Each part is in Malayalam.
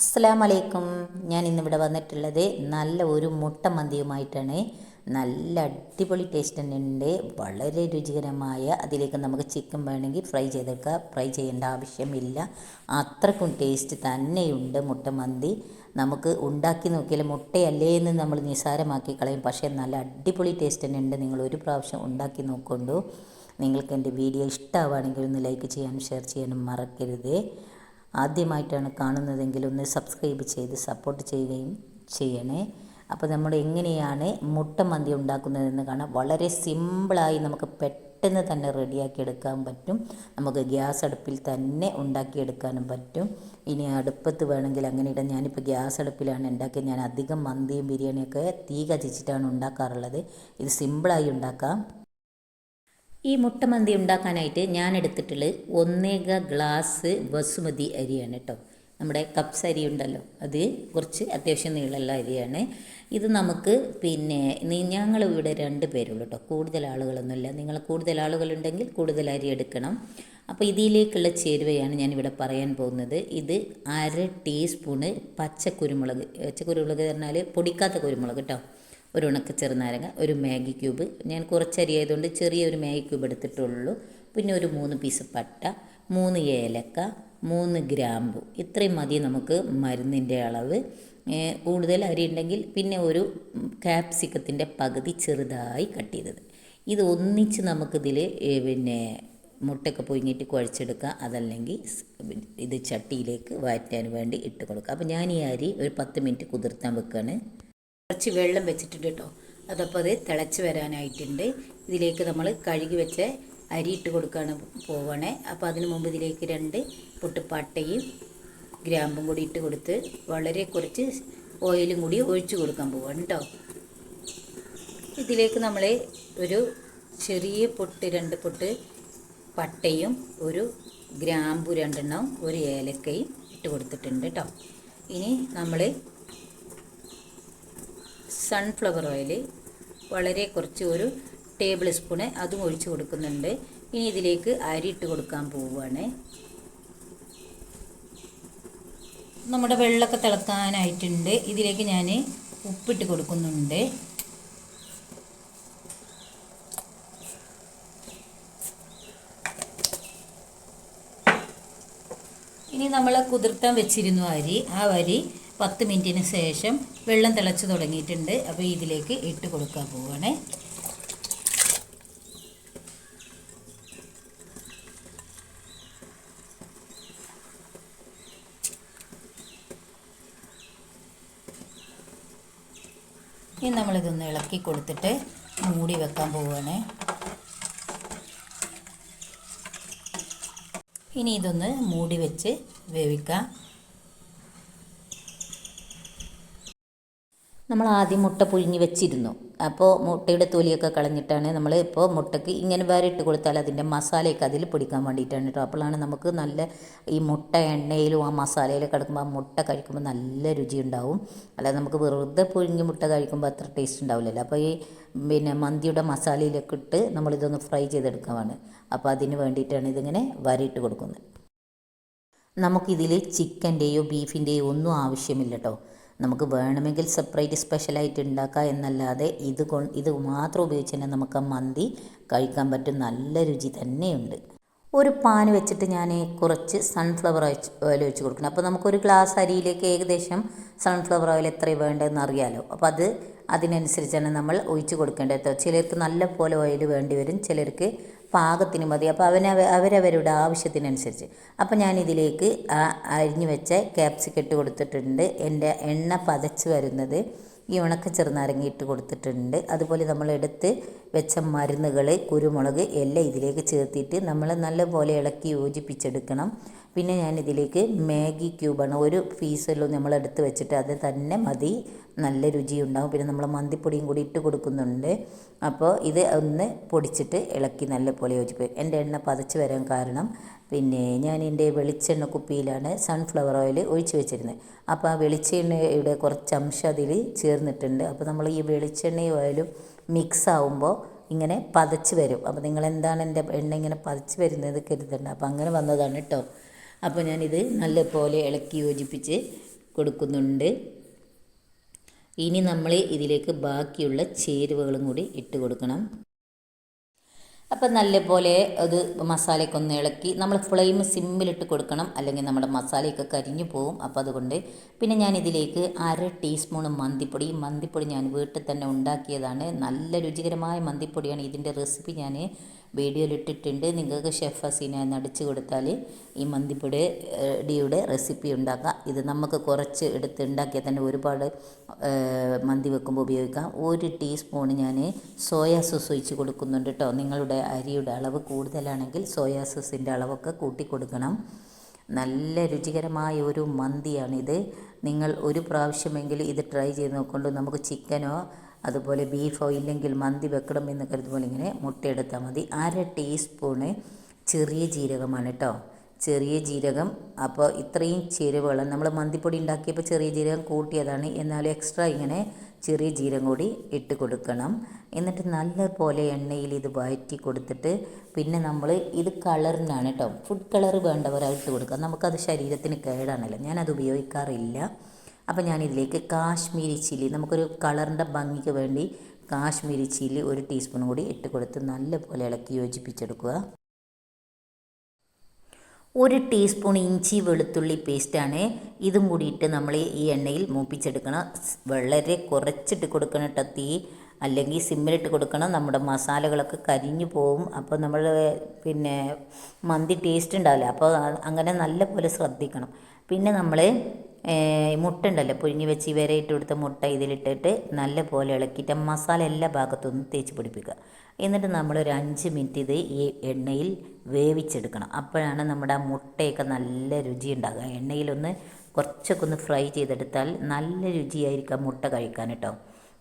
അസ്സലാം വലൈക്കും ഞാൻ ഇന്നിവിടെ വന്നിട്ടുള്ളത് നല്ല ഒരു മുട്ട മന്തിയുമായിട്ടാണ്. നല്ല അടിപൊളി ടേസ്റ്റ് തന്നെ ഉണ്ട്. വളരെ രുചികരമായ അതിലേക്ക് നമുക്ക് ചിക്കൻ വേണമെങ്കിൽ ഫ്രൈ ചെയ്തെടുക്കുക ഫ്രൈ ചെയ്യേണ്ട ആവശ്യമില്ല. അത്രക്കും ടേസ്റ്റ് തന്നെയുണ്ട് മുട്ട മന്തി. നമുക്ക് ഉണ്ടാക്കി നോക്കിയാൽ മുട്ടയല്ലേ എന്ന് നമ്മൾ നിസ്സാരമാക്കി കളയും. പക്ഷേ നല്ല അടിപൊളി ടേസ്റ്റ് തന്നെ ഉണ്ട്. നിങ്ങൾ ഒരു പ്രാവശ്യം ഉണ്ടാക്കി നോക്കൊണ്ടു. നിങ്ങൾക്ക് എന്റെ വീഡിയോ ഇഷ്ടമാവുകയാണെങ്കിൽ ഒന്ന് ലൈക്ക് ചെയ്യാനും ഷെയർ ചെയ്യാനും മറക്കരുത്. ആദ്യമായിട്ടാണ് കാണുന്നതെങ്കിൽ ഒന്ന് സബ്സ്ക്രൈബ് ചെയ്ത് സപ്പോർട്ട് ചെയ്യുകയും ചെയ്യണേ. അപ്പോൾ നമ്മൾ എങ്ങനെയാണ് മുട്ട മന്തി ഉണ്ടാക്കുന്നതെന്ന് കാണാം. വളരെ സിമ്പിളായി നമുക്ക് പെട്ടെന്ന് തന്നെ റെഡിയാക്കി എടുക്കാൻ പറ്റും. നമുക്ക് ഗ്യാസ് അടുപ്പിൽ തന്നെ ഉണ്ടാക്കിയെടുക്കാനും പറ്റും. ഇനി അടുപ്പത്ത് വേണമെങ്കിൽ അങ്ങനെ ഇടാം. ഞാനിപ്പോൾ ഗ്യാസ് അടുപ്പിലാണ് ഉണ്ടാക്കിയത്. ഞാൻ അധികം മന്തിയും ബിരിയാണിയൊക്കെ തീ കത്തിച്ചിട്ടാണ് ഉണ്ടാക്കാറുള്ളത്. ഇത് സിമ്പിളായി ഉണ്ടാക്കാം. ഈ മുട്ടമന്തി ഉണ്ടാക്കാനായിട്ട് ഞാൻ എടുത്തിട്ടുള്ളത് ഒന്നേക ഗ്ലാസ് ബസുമതി അരിയാണ് കേട്ടോ. നമ്മുടെ കപ്സ് അരി ഉണ്ടല്ലോ. അത് കുറച്ച് അത്യാവശ്യം നീളമുള്ള അരിയാണ്. ഇത് നമുക്ക് പിന്നെ ഞങ്ങൾ ഇവിടെ രണ്ട് പേരുള്ളൂ കേട്ടോ. കൂടുതൽ ആളുകളൊന്നുമില്ല. നിങ്ങൾ കൂടുതൽ ആളുകളുണ്ടെങ്കിൽ കൂടുതൽ അരി എടുക്കണം. അപ്പോൾ ഇതിലേക്കുള്ള ചേരുവയാണ് ഞാനിവിടെ പറയാൻ പോകുന്നത്. ഇത് അര ടീസ്പൂണ് പച്ച കുരുമുളക് പച്ച കുരുമുളക് പറഞ്ഞാൽ പൊടിക്കാത്ത കുരുമുളക് കേട്ടോ. ഒരു ഉണക്ക ചെറുനാരങ്ങ ഒരു മാഗി ക്യൂബ്. ഞാൻ കുറച്ചരിയായതുകൊണ്ട് ചെറിയൊരു മാഗി ക്യൂബ് എടുത്തിട്ടുള്ളൂ. പിന്നെ ഒരു മൂന്ന് പീസ് പട്ട മൂന്ന് ഏലക്ക മൂന്ന് ഗ്രാമ്പു. ഇത്രയും മതി നമുക്ക് മരുന്നിന്റെ അളവ്. കൂടുതൽ അരി ഉണ്ടെങ്കിൽ പിന്നെ ഒരു ക്യാപ്സിക്കത്തിന്റെ പകുതി ചെറുതായി കട്ട് ചെയ്തത്. ഇത് ഒന്നിച്ച് നമുക്കിതിൽ പിന്നെ മുട്ടയൊക്കെ പൊയിങ്ങിട്ട് കുഴച്ചെടുക്കുക. അതല്ലെങ്കിൽ ഇത് ചട്ടിയിലേക്ക് വാറ്റാൻ വേണ്ടി ഇട്ട് കൊടുക്കുക. അപ്പോൾ ഞാൻ ഈ അരി ഒരു പത്ത് മിനിറ്റ് കുതിർത്താൻ വെക്കുകയാണ് കുറച്ച് വെള്ളം വെച്ചിട്ടുണ്ട് കേട്ടോ. അതപ്പോൾ അത് തിളച്ച് വരാനായിട്ടുണ്ട്. ഇതിലേക്ക് നമ്മൾ കഴുകി വെച്ച അരി ഇട്ട് കൊടുക്കുകയാണ് പോവണേ. അപ്പോൾ അതിന് മുമ്പ് ഇതിലേക്ക് രണ്ട് പൊട്ടുപാട്ടയും ഗ്രാമ്പും കൂടി ഇട്ട് കൊടുത്ത് വളരെ കുറച്ച് ഓയിലും കൂടി ഒഴിച്ചു കൊടുക്കാൻ പോവാണ് കേട്ടോ. ഇതിലേക്ക് നമ്മൾ ഒരു ചെറിയ പൊട്ട് രണ്ട് പൊട്ട് പട്ടയും ഒരു ഗ്രാമ്പു രണ്ടെണ്ണം ഒരു ഏലക്കയും ഇട്ട് കൊടുത്തിട്ടുണ്ട് കേട്ടോ. ഇനി നമ്മൾ സൺഫ്ലവർ ഓയിൽ വളരെ കുറച്ച് ഒരു ടേബിൾ സ്പൂണ് അതും ഒഴിച്ച് കൊടുക്കുന്നുണ്ട്. ഇനി ഇതിലേക്ക് അരി ഇട്ട് കൊടുക്കാൻ പോവുകയാണ്. നമ്മുടെ വെള്ളമൊക്കെ തിളക്കാനായിട്ടുണ്ട്. ഇതിലേക്ക് ഞാൻ ഉപ്പിട്ട് കൊടുക്കുന്നുണ്ട്. ഇനി നമ്മൾ കുതിർത്താൻ വെച്ചിരുന്നു അരി ആ അരി പത്ത് മിനിറ്റിന് ശേഷം വെള്ളം തിളച്ച് തുടങ്ങിയിട്ടുണ്ട്. അപ്പോൾ ഇതിലേക്ക് ഇട്ട് കൊടുക്കാൻ പോവുകയാണേ ഇനി നമ്മളിതൊന്ന് ഇളക്കി കൊടുത്തിട്ട് മൂടി വെക്കാൻ പോവുകയാണ് ഇനി ഇതൊന്ന് മൂടി വെച്ച് വേവിക്കാം. നമ്മൾ ആദ്യം മുട്ട പുഴുങ്ങി വെച്ചിരുന്നു. അപ്പോൾ മുട്ടയുടെ തൊലിയൊക്കെ കളഞ്ഞിട്ടാണ് നമ്മൾ ഇപ്പോൾ മുട്ടയ്ക്ക് ഇങ്ങനെ വേറെ ഇട്ട് കൊടുത്താൽ അതിന്റെ മസാലയൊക്കെ അതിൽ പിടിക്കാൻ വേണ്ടിയിട്ടാണ് കേട്ടോ. അപ്പോഴാണ് നമുക്ക് നല്ല ഈ മുട്ട എണ്ണയിലും ആ മസാലയിൽ കിടക്കുമ്പോൾ ആ മുട്ട കഴിക്കുമ്പോൾ നല്ല രുചി ഉണ്ടാവും അല്ലാതെ നമുക്ക് വെറുതെ പുഴുങ്ങി മുട്ട കഴിക്കുമ്പോൾ അത്ര ടേസ്റ്റ് ഉണ്ടാവില്ലല്ലോ. അപ്പോൾ ഈ പിന്നെ മന്തിയുടെ മസാലയിലൊക്കെ ഇട്ട് നമ്മളിതൊന്ന് ഫ്രൈ ചെയ്തെടുക്കുകയാണ്. അപ്പോൾ അതിന് വേണ്ടിയിട്ടാണ് ഇതിങ്ങനെ വരയിട്ട് കൊടുക്കുന്നത്. നമുക്കിതിൽ ചിക്കന്റെയോ ബീഫിന്റെയോ ഒന്നും ആവശ്യമില്ല കേട്ടോ. നമുക്ക് വേണമെങ്കിൽ സെപ്പറേറ്റ് സ്പെഷ്യലായിട്ട് ഉണ്ടാക്കുക എന്നല്ലാതെ ഇത് കൊ ഇത് മാത്രം ഉപയോഗിച്ച് തന്നെ നമുക്ക് മന്തി കഴിക്കാൻ പറ്റും. നല്ല രുചി തന്നെയുണ്ട്. ഒരു പാൻ വെച്ചിട്ട് ഞാൻ കുറച്ച് സൺഫ്ലവർ ഓയിൽ ഒഴിച്ച് കൊടുക്കണം. അപ്പോൾ നമുക്കൊരു ഗ്ലാസ് അരിയിലേക്ക് ഏകദേശം സൺഫ്ലവർ ഓയിൽ എത്ര വേണ്ടതെന്ന് അറിയാലോ. അപ്പോൾ അത് അതിനനുസരിച്ചാണ് നമ്മൾ ഒഴിച്ച് കൊടുക്കേണ്ടത്. ചിലർക്ക് നല്ല പോലെ ഓയിൽ വേണ്ടി വരും ചിലർക്ക് പാകത്തിന് മതി. അപ്പോൾ അവന അവരവരുടെ ആവശ്യത്തിനനുസരിച്ച്. അപ്പോൾ ഞാൻ ഇതിലേക്ക് അരിഞ്ഞു വെച്ച ക്യാപ്സിക്കം ഇട്ട് കൊടുത്തിട്ടുണ്ട്. എന്റെ എണ്ണ പതച്ച് വരുന്നത് ഈ ഉണക്ക ചെറുനാരങ്ങ ഇട്ട് കൊടുത്തിട്ടുണ്ട്. അതുപോലെ നമ്മൾ എടുത്ത് വെച്ച മരുന്നുകൾ കുരുമുളക് എല്ലാം ഇതിലേക്ക് ചേർത്തിട്ട് നമ്മൾ നല്ലപോലെ ഇളക്കി യോജിപ്പിച്ചെടുക്കണം. പിന്നെ ഞാൻ ഇതിലേക്ക് മാഗി ക്യൂബാണ്. ഒരു പീസെല്ലാം നമ്മൾ എടുത്ത് വെച്ചിട്ട് അത് തന്നെ മതി. നല്ല രുചി ഉണ്ടാവും പിന്നെ നമ്മൾ മന്തിപ്പൊടിയും കൂടി ഇട്ട് കൊടുക്കുന്നുണ്ട്. അപ്പോൾ ഇത് ഒന്ന് പൊടിച്ചിട്ട് ഇളക്കി നല്ല പോലെ യോജിപ്പിക്കും. എന്റെ എണ്ണ പതച്ച് വരാൻ കാരണം പിന്നെ ഞാൻ എന്റെ വെളിച്ചെണ്ണ കുപ്പിയിലാണ് സൺഫ്ലവർ ഓയിൽ ഒഴിച്ച് വെച്ചിരുന്നത്. അപ്പോൾ ആ വെളിച്ചെണ്ണയുടെ കുറച്ച് അംശം അതിൽ ചേർന്നിട്ടുണ്ട്. അപ്പോൾ നമ്മൾ ഈ വെളിച്ചെണ്ണയും ഓയിലും മിക്സ് ആവുമ്പോൾ ഇങ്ങനെ പതച്ച് വരും. അപ്പോൾ നിങ്ങൾ എന്താണ് എന്റെ എണ്ണ ഇങ്ങനെ പതച്ച് വരുന്നത് കരുതണ്ട. അപ്പോൾ അങ്ങനെ വന്നതാണ് കേട്ടോ അപ്പോൾ ഞാനിത് നല്ലപോലെ ഇളക്കി യോജിപ്പിച്ച് കൊടുക്കുന്നുണ്ട്. ഇനി നമ്മൾ ഇതിലേക്ക് ബാക്കിയുള്ള ചേരുവകളും കൂടി ഇട്ട് കൊടുക്കണം. അപ്പം നല്ലപോലെ അത് മസാലയൊക്കെ ഒന്ന് ഇളക്കി നമ്മൾ ഫ്ലെയിം സിമ്മിലിട്ട് കൊടുക്കണം. അല്ലെങ്കിൽ നമ്മുടെ മസാലയൊക്കെ കരിഞ്ഞു പോകും അപ്പോൾ അതുകൊണ്ട് പിന്നെ ഞാൻ ഇതിലേക്ക് അര ടീസ്പൂൺ മന്തിപ്പൊടി. മന്തിപ്പൊടി ഞാൻ വീട്ടിൽ തന്നെ ഉണ്ടാക്കിയതാണ്. നല്ല രുചികരമായ മന്തിപ്പൊടിയാണ് ഇതിന്റെ റെസിപ്പി. ഞാൻ വീഡിയോയിൽ ഇട്ടിട്ടുണ്ട് നിങ്ങൾക്ക് ഷെഫ് ഹസീന എന്ന് അടിച്ചു കൊടുത്താൽ ഈ മന്തിപ്പൊടിയുടെ റെസിപ്പി ഉണ്ടാക്കാം. ഇത് നമുക്ക് കുറച്ച് എടുത്ത് ഉണ്ടാക്കിയാൽ തന്നെ ഒരുപാട് മന്തി വെക്കുമ്പോൾ ഉപയോഗിക്കാം. ഒരു ടീസ്പൂൺ ഞാൻ സോയാ സോസ് ഒഴിച്ച് കൊടുക്കുന്നുണ്ട് കേട്ടോ. നിങ്ങളുടെ അരിയുടെ അളവ് കൂടുതലാണെങ്കിൽ സോയാ സോസിന്റെ അളവൊക്കെ കൂട്ടി കൊടുക്കണം. നല്ല രുചികരമായ ഒരു മന്തിയാണിത്. നിങ്ങൾ ഒരു പ്രാവശ്യമെങ്കിലും ഇത് ട്രൈ ചെയ്ത് നോക്കൊണ്ട് നമുക്ക് ചിക്കനോ അതുപോലെ ബീഫോ ഇല്ലെങ്കിൽ മന്തി വെക്കണം എന്ന് കരുതുമ്പോൾ ഇങ്ങനെ മുട്ടയെടുത്താൽ മതി. അര ടീസ്പൂണ് ചെറിയ ജീരകമാണ് കേട്ടോ ചെറിയ ജീരകം അപ്പോൾ ഇത്രയും ചേരുവകളും നമ്മൾ മന്തിപ്പൊടി ഉണ്ടാക്കിയപ്പോൾ ചെറിയ ജീരകം കൂട്ടിയതാണ്. എന്നാലും എക്സ്ട്രാ ഇങ്ങനെ ചെറിയ ജീരകം കൂടി ഇട്ട് കൊടുക്കണം. എന്നിട്ട് നല്ല പോലെ എണ്ണയിൽ ഇത് വഴറ്റി കൊടുത്തിട്ട് പിന്നെ നമ്മൾ ഇത് കളറിനാണ് കേട്ടോ ഫുഡ് കളർ വേണ്ടവരായിട്ട് കൊടുക്കാം നമുക്കത് ശരീരത്തിന് കേടാണല്ലോ. ഞാനത് ഉപയോഗിക്കാറില്ല. അപ്പോൾ ഞാനിതിലേക്ക് കാശ്മീരി ചില്ലി നമുക്കൊരു കളറിന്റെ ഭംഗിക്ക് വേണ്ടി കാശ്മീരി ചില്ലി ഒരു ടീസ്പൂൺ കൂടി ഇട്ട് കൊടുത്ത് നല്ലപോലെ ഇളക്കി യോജിപ്പിച്ചെടുക്കുക. ഒരു ടീസ്പൂൺ ഇഞ്ചി വെളുത്തുള്ളി പേസ്റ്റാണ് ഇതും കൂടിയിട്ട് നമ്മൾ ഈ എണ്ണയിൽ മൂപ്പിച്ചെടുക്കണം. വളരെ കുറച്ചിട്ട് കൊടുക്കണം കേട്ടോ തീ. അല്ലെങ്കിൽ സിമ്മിലിട്ട് കൊടുക്കണം. നമ്മുടെ മസാലകളൊക്കെ കരിഞ്ഞു പോവും. അപ്പോൾ നമ്മൾ പിന്നെ മന്തി ടേസ്റ്റ് ഉണ്ടാവില്ല? അപ്പോൾ അങ്ങനെ നല്ലപോലെ ശ്രദ്ധിക്കണം. പിന്നെ നമ്മൾ മുട്ട ഉണ്ടല്ലോ പുഴുങ്ങി വെച്ച് വരെ ഇട്ട് കൊടുത്ത മുട്ട ഇതിലിട്ടിട്ട് നല്ല പോലെ ഇളക്കിയിട്ട് മസാല എല്ലാ ഭാഗത്തുനിന്നും തേച്ച് പിടിപ്പിക്കുക. എന്നിട്ട് നമ്മളൊരു അഞ്ച് മിനിറ്റ് ഇത് ഈ എണ്ണയിൽ വേവിച്ചെടുക്കണം. അപ്പോഴാണ് നമ്മുടെ ആ മുട്ടയൊക്കെ നല്ല രുചി ഉണ്ടാകുക. എണ്ണയിലൊന്ന് കുറച്ചൊക്കെ ഒന്ന് ഫ്രൈ ചെയ്തെടുത്താൽ നല്ല രുചിയായിരിക്കും മുട്ട കഴിക്കാൻ കേട്ടോ.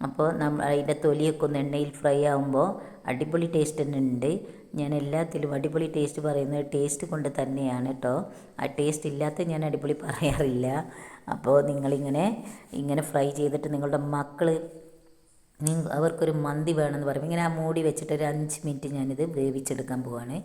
അപ്പോൾ നമ്മൾ അതിന്റെ തൊലിയൊക്കെ ഒന്ന് എണ്ണയിൽ ഫ്രൈ ആകുമ്പോൾ അടിപൊളി ടേസ്റ്റ് തന്നെ ഉണ്ട്. ഞാൻ എല്ലാത്തിലും അടിപൊളി ടേസ്റ്റ് പറയുന്നത് ടേസ്റ്റ് കൊണ്ട് തന്നെയാണ് കേട്ടോ ആ ടേസ്റ്റ് ഇല്ലാത്ത ഞാൻ അടിപൊളി പറയാറില്ല. അപ്പോൾ നിങ്ങളിങ്ങനെ ഇങ്ങനെ ഫ്രൈ ചെയ്തിട്ട് നിങ്ങളുടെ മക്കൾ അവർക്കൊരു മന്തി വേണമെന്ന് പറയും. ഇങ്ങനെ ആ മൂടി വെച്ചിട്ട് ഒരു അഞ്ച് മിനിറ്റ് ഞാനിത് വേവിച്ചെടുക്കാൻ പോവാണ്.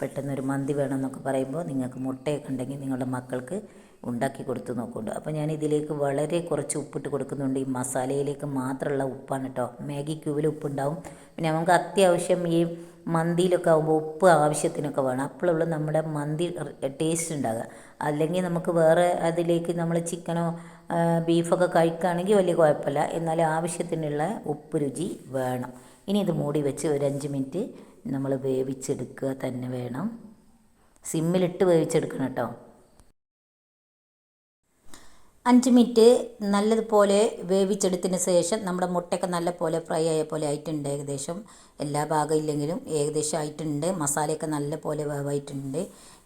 പെട്ടെന്നൊരു മന്തി വേണമെന്നൊക്കെ പറയുമ്പോൾ നിങ്ങൾക്ക് മുട്ടയൊക്കെ ഉണ്ടെങ്കിൽ നിങ്ങളുടെ മക്കൾക്ക് ഉണ്ടാക്കി കൊടുത്ത് നോക്കുന്നുണ്ട്. അപ്പോൾ ഞാൻ ഇതിലേക്ക് വളരെ കുറച്ച് ഉപ്പിട്ട് കൊടുക്കുന്നുണ്ട്. ഈ മസാലയിലേക്ക് മാത്രമുള്ള ഉപ്പാണ് കേട്ടോ മാഗി ക്യൂബിൽ ഉപ്പുണ്ടാവും. പിന്നെ നമുക്ക് അത്യാവശ്യം ഈ മന്തിയിലൊക്കെ ആകുമ്പോൾ ഉപ്പ് ആവശ്യത്തിനൊക്കെ വേണം. അപ്പോഴുള്ള നമ്മുടെ മന്തി ടേസ്റ്റ് ഉണ്ടാകുക അല്ലെങ്കിൽ നമുക്ക് വേറെ അതിലേക്ക് നമ്മൾ ചിക്കനോ ബീഫൊക്കെ കഴിക്കുകയാണെങ്കിൽ വലിയ കുഴപ്പമില്ല. എന്നാൽ ആവശ്യത്തിനുള്ള ഉപ്പ് രുചി വേണം. ഇനി ഇത് മൂടി വെച്ച് ഒരു അഞ്ച് മിനിറ്റ് നമ്മൾ വേവിച്ചെടുക്കുക തന്നെ വേണം. സിമ്മിലിട്ട് വേവിച്ചെടുക്കണം കേട്ടോ അഞ്ച് മിനിറ്റ് നല്ലതുപോലെ വേവിച്ചെടുത്തതിന് ശേഷം നമ്മുടെ മുട്ടയൊക്കെ നല്ലപോലെ ഫ്രൈ ആയ പോലെ ആയിട്ടുണ്ട് ഏകദേശം. എല്ലാ ഭാഗം ഇല്ലെങ്കിലും ഏകദേശം ആയിട്ടുണ്ട്. മസാലയൊക്കെ നല്ലപോലെ വേവായിട്ടുണ്ട്.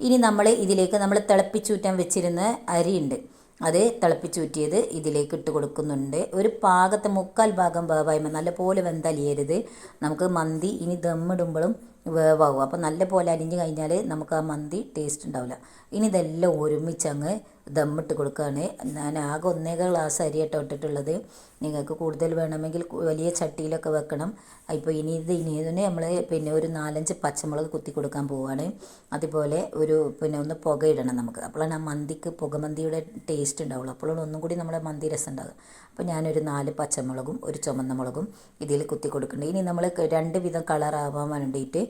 ഇനി നമ്മൾ ഇതിലേക്ക് നമ്മൾ തിളപ്പിച്ചൂറ്റാൻ വെച്ചിരുന്ന അരിയുണ്ട്. അത് തിളപ്പിച്ചൂറ്റിയത് ഇതിലേക്ക് ഇട്ട് കൊടുക്കുന്നുണ്ട്. ഒരു പാകത്തെ മുക്കാൽ ഭാഗം വേവായ്മ നല്ല പോലെ വെന്തലിയരുത്. നമുക്ക് മന്തി ഇനി ദമ്മിടുമ്പോഴും വേവാകും. അപ്പോൾ നല്ലപോലെ അരിഞ്ഞ് കഴിഞ്ഞാൽ നമുക്ക് ആ മന്തി ടേസ്റ്റ് ഉണ്ടാവില്ല. ഇനി ഇതെല്ലാം ഒരുമിച്ചങ്ങ് ദമ്മിട്ട് കൊടുക്കുകയാണ്. ഞാൻ ആകെ ഒന്നേക ഗ്ലാസ് അരിയാട്ടോ ഇട്ടിട്ടുള്ളത്. നിങ്ങൾക്ക് കൂടുതൽ വേണമെങ്കിൽ വലിയ ചട്ടിയിലൊക്കെ വെക്കണം. ഇപ്പോൾ ഇനി ഇത് ഇനി ഇതിന് നമ്മൾ പിന്നെ ഒരു നാലഞ്ച് പച്ചമുളക് കുത്തി കൊടുക്കാൻ പോവുകയാണ്. അതുപോലെ ഒരു പിന്നെ ഒന്ന് പുകയിടണം നമുക്ക്. അപ്പോഴാണ് ആ മന്തിക്ക് പുകമന്തിയുടെ ടേസ്റ്റ് ഉണ്ടാവുള്ളൂ. അപ്പോഴാണ് ഒന്നും കൂടി നമ്മുടെ മന്തി രസം ഉണ്ടാകുക അപ്പോൾ ഞാനൊരു നാല് പച്ചമുളകും ഒരു ചുമന്ന മുളകും ഇതിൽ കുത്തി കൊടുക്കുന്നുണ്ട്. ഇനി നമ്മൾ രണ്ട് വിധം കളർ കളറാവാൻ വേണ്ടിയിട്ട്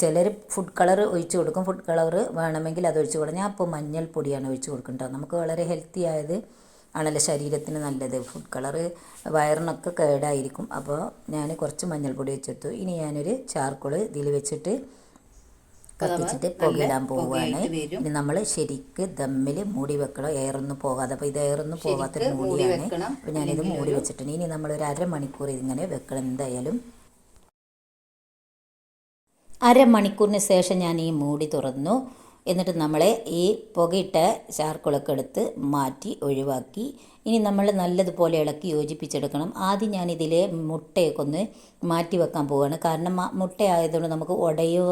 ചിലർ ഫുഡ് കളർ ഒഴിച്ച് കൊടുക്കും. ഫുഡ് കളർ വേണമെങ്കിൽ അത് ഒഴിച്ച് കൊടുക്കും. ഞാൻ അപ്പോൾ മഞ്ഞൾപ്പൊടിയാണ് ഒഴിച്ച് കൊടുക്കേണ്ടത് നമുക്ക് വളരെ ഹെൽത്തി ആയത് ആണല്ലോ ശരീരത്തിന് നല്ലത്. ഫുഡ് കളറ് വയറിനൊക്കെ കേടായിരിക്കും. അപ്പോൾ ഞാൻ കുറച്ച് മഞ്ഞൾപ്പൊടി വെച്ചെടുത്തു. ഇനി ഞാനൊരു ചാർക്കോൾ ഇതിൽ വെച്ചിട്ട് കത്തിച്ചിട്ട് പുകയിടാൻ പോവുകയാണ്. ഇനി നമ്മൾ ശരിക്ക് ദമ്മിൽ മൂടി വെക്കണം? എയറൊന്നും പോകാതെ. അപ്പോൾ ഇത് എയറൊന്നും പോകാത്തൊരു മൂടിയാണ്. അപ്പോൾ ഞാനിത് മൂടി വെച്ചിട്ടുണ്ട്. ഇനി നമ്മൾ ഒരു അരമണിക്കൂർ ഇതിങ്ങനെ വെക്കണം. എന്തായാലും. അരമണിക്കൂറിന് ശേഷം ഞാൻ ഈ മൂടി തുറന്നു. എന്നിട്ട് നമ്മൾ ഈ പുകയിട്ട ചാർക്കുളൊക്കെ എടുത്ത് മാറ്റി ഒഴിവാക്കി. ഇനി നമ്മൾ നല്ലതുപോലെ ഇളക്കി യോജിപ്പിച്ചെടുക്കണം. ആദ്യം ഞാനിതിൽ മുട്ടയൊക്കെ ഒന്ന് മാറ്റി വെക്കാൻ പോവുകയാണ് കാരണം മുട്ട ആയതുകൊണ്ട് നമുക്ക് ഉടയോ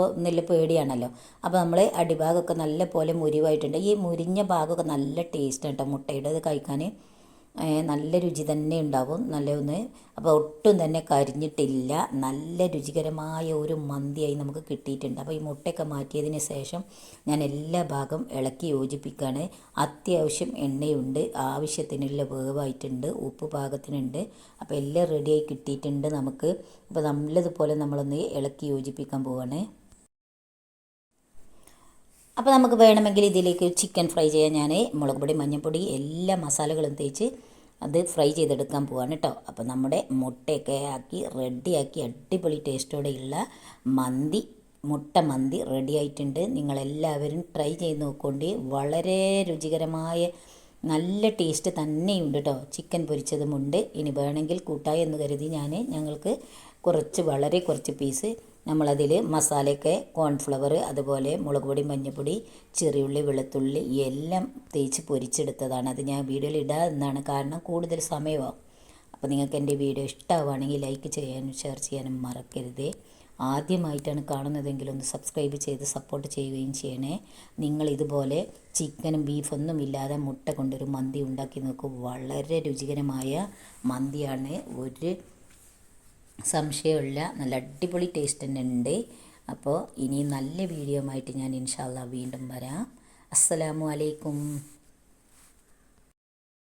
പേടിയാണല്ലോ. അപ്പോൾ നമ്മൾ അടിഭാഗമൊക്കെ നല്ല പോലെ മുരിവായിട്ടുണ്ട്. ഈ മുരിഞ്ഞ ഭാഗമൊക്കെ നല്ല ടേസ്റ്റ് കേട്ടോ മുട്ടയുടെ അത് കഴിക്കാൻ. നല്ല രുചി തന്നെ ഉണ്ടാവും. നല്ല ഒന്ന് അപ്പോൾ ഒട്ടും തന്നെ കരിഞ്ഞിട്ടില്ല. നല്ല രുചികരമായ ഒരു മന്തിയായി നമുക്ക് കിട്ടിയിട്ടുണ്ട്. അപ്പോൾ ഈ മുട്ടയൊക്കെ മാറ്റിയതിന് ശേഷം ഞാൻ എല്ലാ ഭാഗം ഇളക്കി യോജിപ്പിക്കുകയാണ് അത്യാവശ്യം എണ്ണയുണ്ട്. ആവശ്യത്തിനുള്ള വേവായിട്ടുണ്ട്. ഉപ്പ് പാകത്തിനുണ്ട്. അപ്പോൾ എല്ലാം റെഡിയായി കിട്ടിയിട്ടുണ്ട് നമുക്ക്. അപ്പോൾ നല്ലതുപോലെ നമ്മളൊന്ന് ഇളക്കി യോജിപ്പിക്കാൻ പോവാണ്. അപ്പോൾ നമുക്ക് വേണമെങ്കിൽ ഇതിലേക്ക് ചിക്കൻ ഫ്രൈ ചെയ്യാൻ ഞാൻ മുളക് പൊടി മഞ്ഞൾപ്പൊടി എല്ലാ മസാലകളും തേച്ച് അത് ഫ്രൈ ചെയ്തെടുക്കാൻ പോവാണ് കേട്ടോ അപ്പോൾ നമ്മുടെ മുട്ടയൊക്കെ ആക്കി റെഡിയാക്കി അടിപൊളി ടേസ്റ്റോടെയുള്ള മന്തി മുട്ട മന്തി റെഡി ആയിട്ടുണ്ട്. നിങ്ങളെല്ലാവരും ട്രൈ ചെയ്ത് നോക്കൊണ്ട്. വളരെ രുചികരമായ നല്ല ടേസ്റ്റ് തന്നെയുണ്ട് കേട്ടോ ചിക്കൻ പൊരിച്ചതുമുണ്ട് ഇനി വേണമെങ്കിൽ കൂട്ടായി എന്ന് കരുതി ഞാൻ ഞങ്ങൾക്ക് കുറച്ച് വളരെ കുറച്ച് പീസ് നമ്മളതിൽ മസാലയൊക്കെ കോൺഫ്ലവർ അതുപോലെ മുളക് പൊടി മഞ്ഞൾപ്പൊടി ചെറിയുള്ളി വെളുത്തുള്ളി എല്ലാം തേച്ച് പൊരിച്ചെടുത്തതാണ്. അത് ഞാൻ വീഡിയോയിൽ ഇടാതെന്നാണ് കാരണം കൂടുതൽ സമയമാവും. അപ്പോൾ നിങ്ങൾക്ക് എന്റെ വീഡിയോ ഇഷ്ടമാവുകയാണെങ്കിൽ ലൈക്ക് ചെയ്യാനും ഷെയർ ചെയ്യാനും മറക്കരുതേ. ആദ്യമായിട്ടാണ് കാണുന്നതെങ്കിൽ ഒന്ന് സബ്സ്ക്രൈബ് ചെയ്ത് സപ്പോർട്ട് ചെയ്യുകയും ചെയ്യണേ. നിങ്ങൾ ഇതുപോലെ ചിക്കനും ബീഫൊന്നും ഇല്ലാതെ മുട്ട കൊണ്ടൊരു മന്തി ഉണ്ടാക്കി നോക്കൂ. വളരെ രുചികരമായ മന്തിയാണ്. ഒരു സംശയമില്ല നല്ല അടിപൊളി ടേസ്റ്റ് തന്നെ ഉണ്ട്. അപ്പോൾ ഇനി നല്ല വീഡിയോ ആയിട്ട് ഞാൻ ഇൻഷാല്ല വീണ്ടും വരാം. അസ്സലാമു അലൈക്കും.